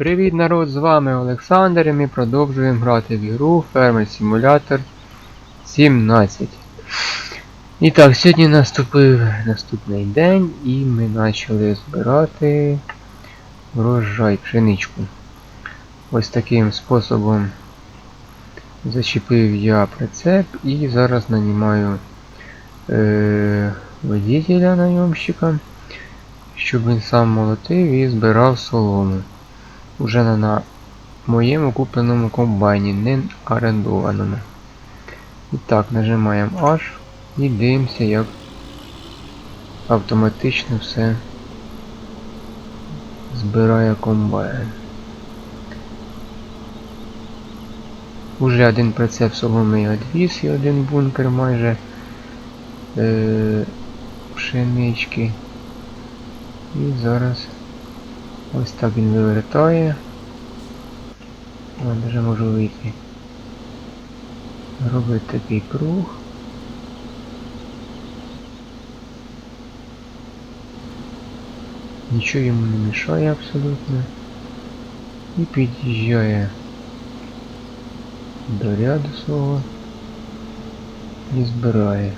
Привіт народ, з вами Олександр і ми продовжуємо грати в ігру Фермер Simulator 17. І так, сьогодні наступив наступний день і ми почали збирати врожай, пшеничку. Ось таким способом зачепив я прицеп і зараз нанімаю е, водителя найомщика, щоб він сам молотив і збирав солому. Уже на, на моєму купленому комбайні, не орендованому. І так, нажимаємо H і дивимося, як автоматично все збирає комбайн. Уже один прицеп соломи відвіз і один бункер майже е, пшенички. І зараз ось так він вивертає. О, даже можу вийти. Робить такий круг. Нічого йому не мішає абсолютно. І під'їжджає до ряду свого і збирає.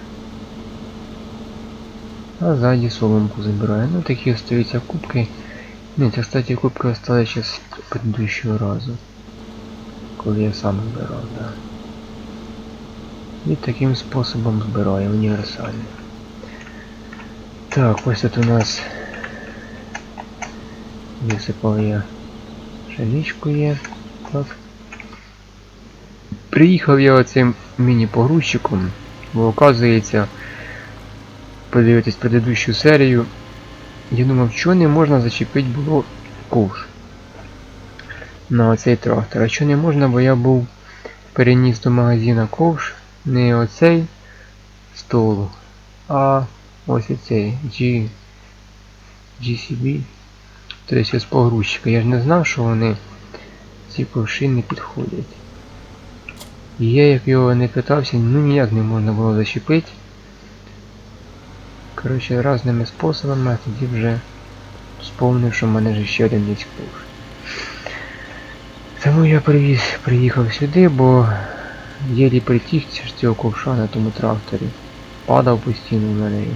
А ззаді соломку забирає. Ну такі остаються кубки. Ні, це, кстати, кубки осталось ще з предыдущого разу. Коли я сам збирав, да. І таким способом збираю універсально. Так, ось тут у нас висипав я пшеничку є. Так. Приїхав я оцим міні-погрузчиком, бо оказується, подивитись предыдущу серію, я думав, що не можна зачепити було ковш на оцей трактор. А що не можна, бо я був переніс до магазина ковш не оцей столу, а ось оцей G, GCB. Тобто з погрузчика. Я ж не знав, що вони ці ковші не підходять. І я як його не питався, ну ніяк не можна було зачепити. Коротше, різними способами, а тоді вже сповнив, що в мене ж ще один є ковш. Тому я привіз, приїхав сюди, бо єлі притіг з цього ковша на тому тракторі. Падав постійно в мене.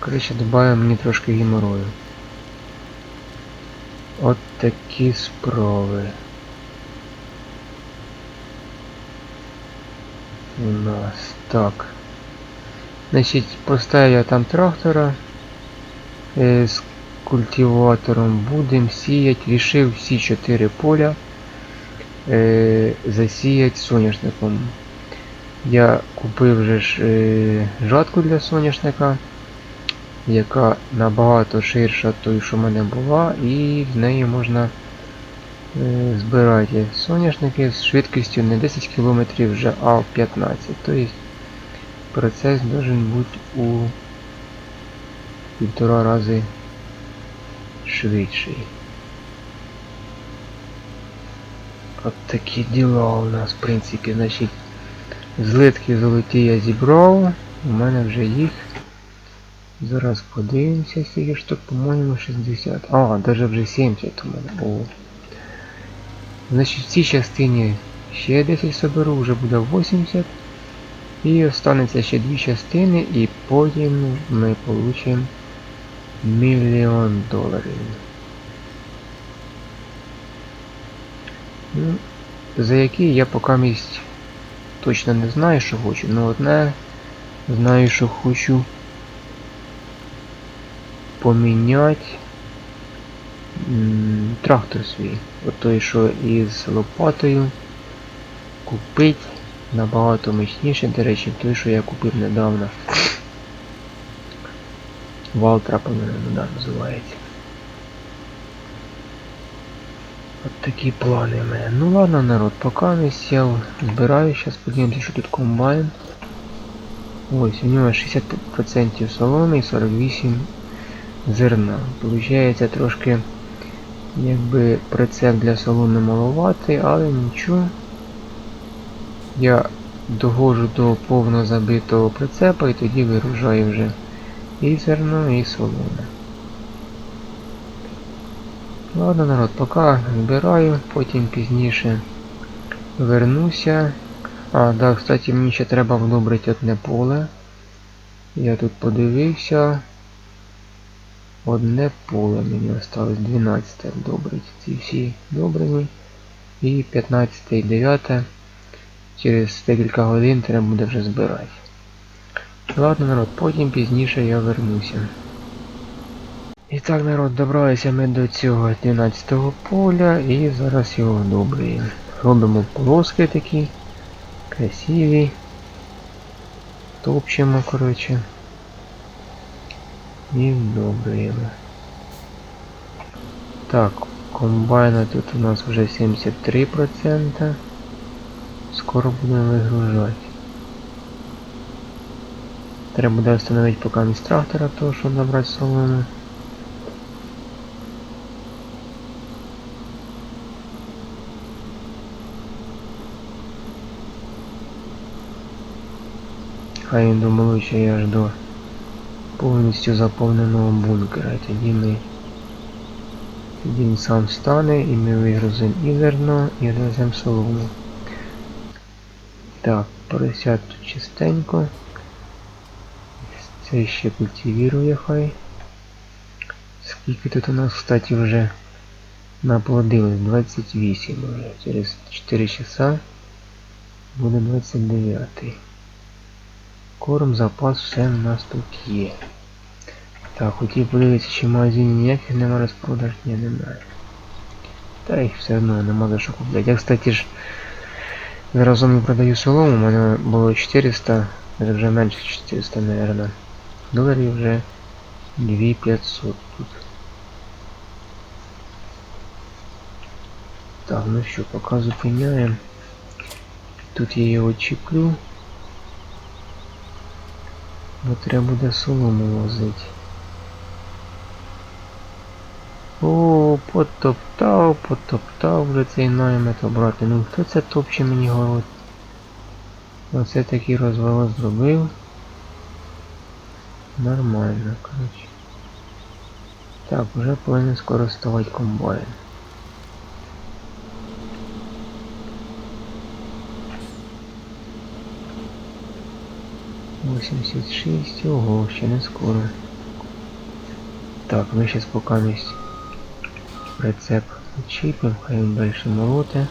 Коротше, додає мені трошки геморою. От такі справи. У нас так. Значить, поставив там трактора е, з культиватором. Будемо сіяти. Рішив всі чотири поля е, засіяти соняшником. Я купив вже ж е, жатку для соняшника, яка набагато ширша той, що в мене була, і з нею можна збирати соняшники з швидкістю не 10 км вже, а 15 Тобто процес должен бути у півтора рази швидший. От такі діла у нас, в принципі, значить, злитки золоті я зібрав, у мене вже їх. Зараз подивимося, скільки штук, по-моєму, 60. А, даже вже 70 у мене. О. Значить, в цій частині ще 10 соберу, вже буде 80. І останеться ще дві частини, і потім ми получимо мільйон доларів. Ну, за які я поки місць точно не знаю, що хочу, але одне знаю, що хочу поміняти трактор свій. От той, що із лопатою купить набагато мощніше, до речі, той, що я купив недавно. Валтра, по-моєму, да, називається. От такі плани в мене. Ну ладно, народ, поки не сів, збираю, зараз подивимося, що тут комбайн. Ось, у нього 60% соломи і 48 зерна. Получається трошки якби прицеп для соломи маловатий, але нічого. Я доходжу до повно забитого прицепа і тоді вигружаю вже і зерно, і соломе. Ладно, народ, поки збираю, потім пізніше вернуся. А, да, кстати, мені ще треба вдобрити одне поле. Я тут подивився. Одне поле мені осталось 12 вдобрити. Ці всі добрені. І 15 і 9 через декілька годин треба буде вже збирати. Ладно, народ, потім пізніше я вернуся. І так, народ, добралися ми до цього 12-го поля і зараз його вдобрюємо. Робимо полоски такі красиві. Топчемо, коротше. І вдобрюємо. Так, комбайна тут у нас вже 73%. Скоро будемо вигружати. Треба буде встановити поки міст трактора, того, щоб набрати солому. А він що я аж до повністю заповненого бункера. Тоді ми тоді він сам стане і ми вигрузимо і зерно, і веземо солому. Так, поросят тут чистенько. Це ще культивірує хай. Скільки тут у нас, кстати, вже наплодилось? 28 вже. Через 4 часа буде 29. Корм, запас, все в нас тут є. Так, хотів подивитися, чи в магазині ніяких нема розпродаж, ні, немає. Та їх все одно нема за що купляти. Я, кстати ж, разом не продаю солому, у мене було 400, це вже менше 400, наверное. Доларів вже 2500 тут. Так, ну що, поки зупиняємо. Тут я його чіплю. Бо треба буде солому возити. О, потоптав, потоптав вже цей наймет обрати. Ну хто це топче мені город? Оце такий розворот зробив. Нормально, коротше. Так, вже повинен скоро ставати комбайн. Восемьдесят шесть, ого, ще не скоро. Так, ми сейчас пока місць прицеп відчіпимо, хай він далі молоте.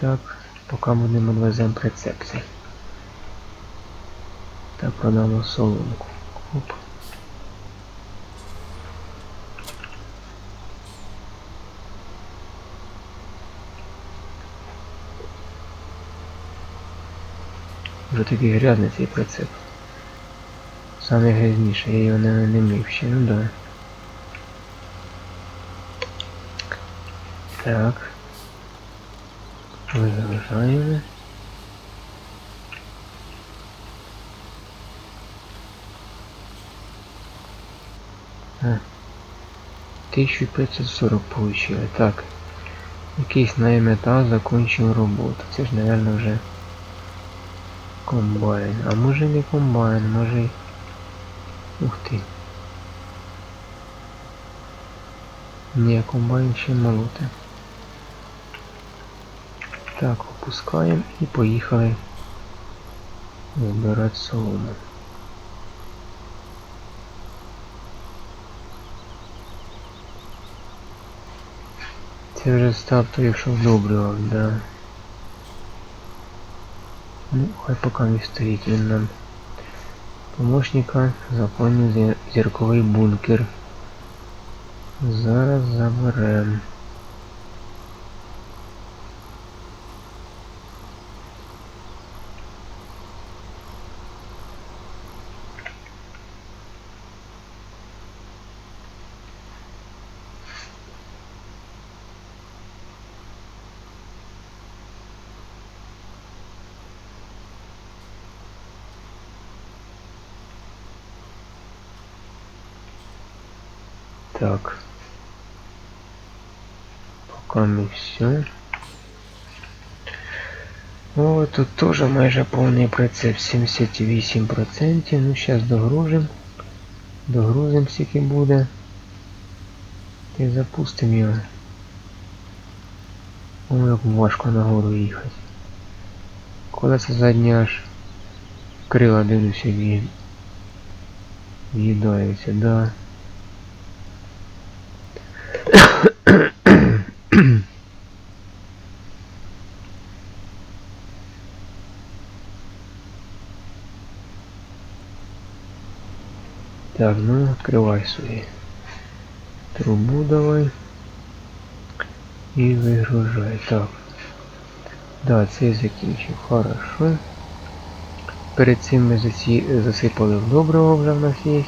Так, поки ми не відвеземо прицеп цей. Так, продамо соломку. Оп. Вже такий грязний цей прицеп. Саме грязніше, я його не, не мив ще, ну да. Так. Вигружаємо. А. 1540 получили. Так. Якийсь наймета закончив роботу. Це ж, наверное, вже комбайн. А може не комбайн, може. Ух ти. Ні, комбайн ще молоте. Так, опускаємо і поїхали збирати солому. Це вже став той, якщо вдобрював, да. Ну, хай поки не стоїть він нам. Помощника заповнив зір- зірковий бункер. Зараз заберем. Так. Все. О, тут тоже майже повний прицеп 78%. Ну, зараз догружим. Догрузим скільки буде. І запустимо його. О, як важко нагору їхати. Колеса задні аж крила дивлюся в'їдаються, да. Так, ну открывай свої. Трубу давай. І вигружай. Так. Да, це закінчив. Хорошо. Перед цим ми засі... засипали в доброго вже в нас є.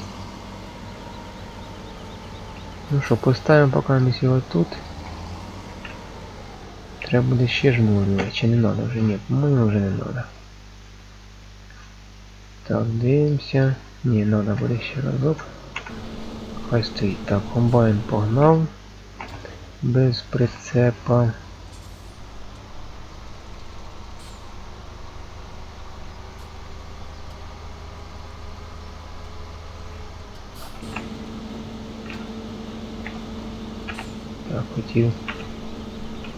Ну що, поставимо поки ми його тут. Треба буде ще жмурювати, чи не треба вже? Ні, по-моєму вже не треба. Так, дивимося. Ні, треба буде ще разок. Хай стоїть. Так, комбайн погнав. Без прицепа. Так, хотів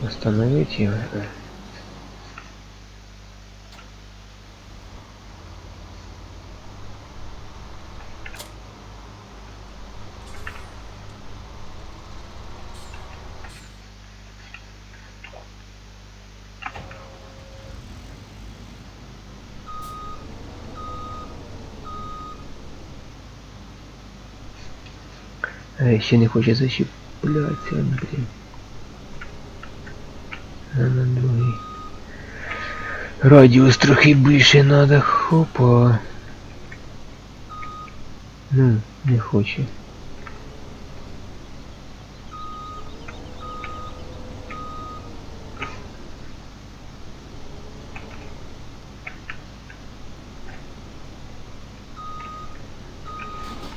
остановить його. Е. Е, Ще не хоче зачіплятися, блін. А на другий. Радіус трохи більше надо, хопа. Ну, не хоче.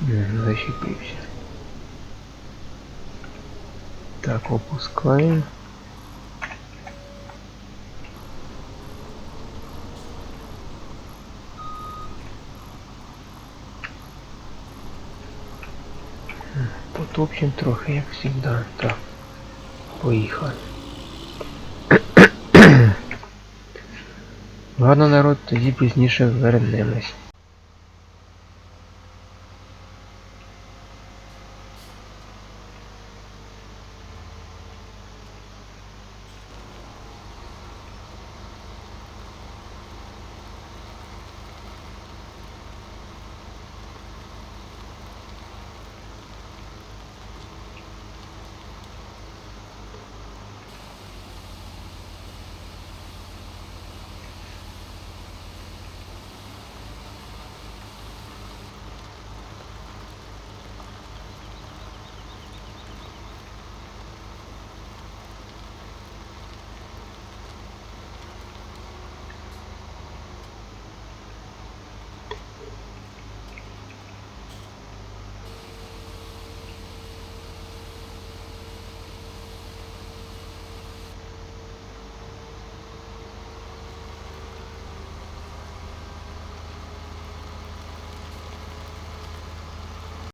Не, Защепився. Так, опускаем. Потопчем трохи, як завжди. Так. Поїхали. Ладно, народ, тоді пізніше вернемось.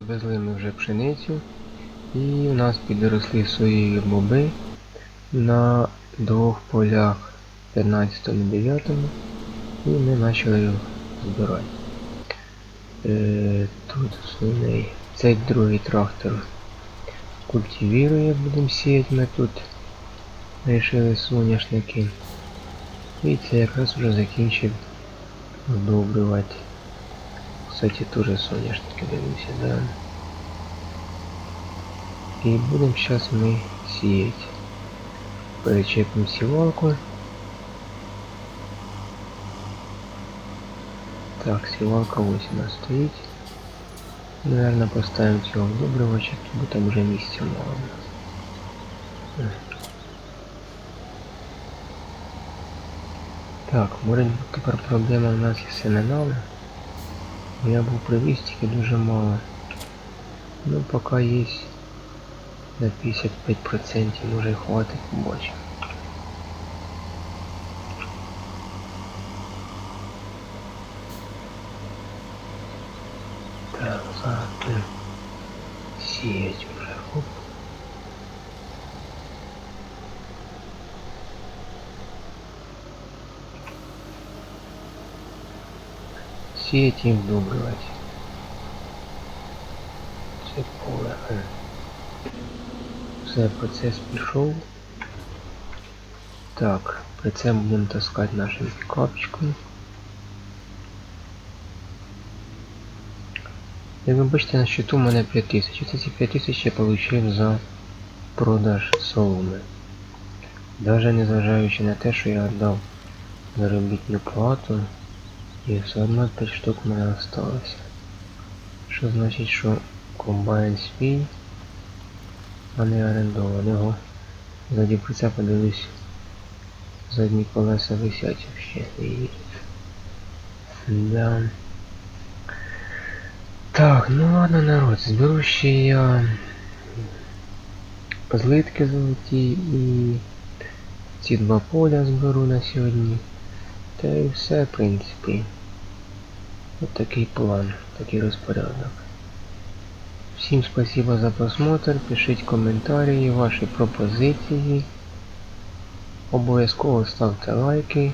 Везли ми вже пшеницю і у нас підросли свої боби на двох полях 15 і 9 і ми почали їх збирати. Е, тут основний цей другий трактор культивірує, будемо сіяти ми тут. Рішили соняшники. І це якраз вже закінчив вдобрювати. Кстати, тоже соняшники дивимося, да. І будемо зараз ми сіяти. Перечепимо сівалку. Так, сівалка ось у нас стоїть. Наверное, поставимо цього вдобрювача, бо там вже місця мало. у нас. Так, може бути тепер проблема у нас із семенами. Я був привіз тільки дуже мало. Ну поки є на 55% може і хватить побачимо. Так, зараз будемо сіять вже. Хоп. Сіяти і вдобрювати. Це. Все, процес пішов. Так, при це будемо таскати нашим пікапчиком. Як ви бачите, на счету у мене 5000. Оце ці 5000 я отримав за продаж соломи. Даже незважаючи на те, що я віддав заробітну плату, і все одно 5 штук в мене осталося. Що значить, що комбайн свій, а не орендований. Його ззаді прицепа дивлюсь, задні колеса висять вообще. Да. Так, ну ладно, народ, зберу ще я злитки золоті і ці два поля зберу на сьогодні. Та і все, в принципі. От такий план, такий розпорядок. Всім спасибо за просмотр, пишіть коментарі, ваші пропозиції. Обов'язково ставте лайки.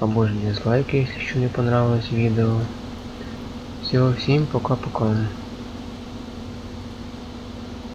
Або ж дизлайки, якщо не понравилось відео. Всього всім пока-пока.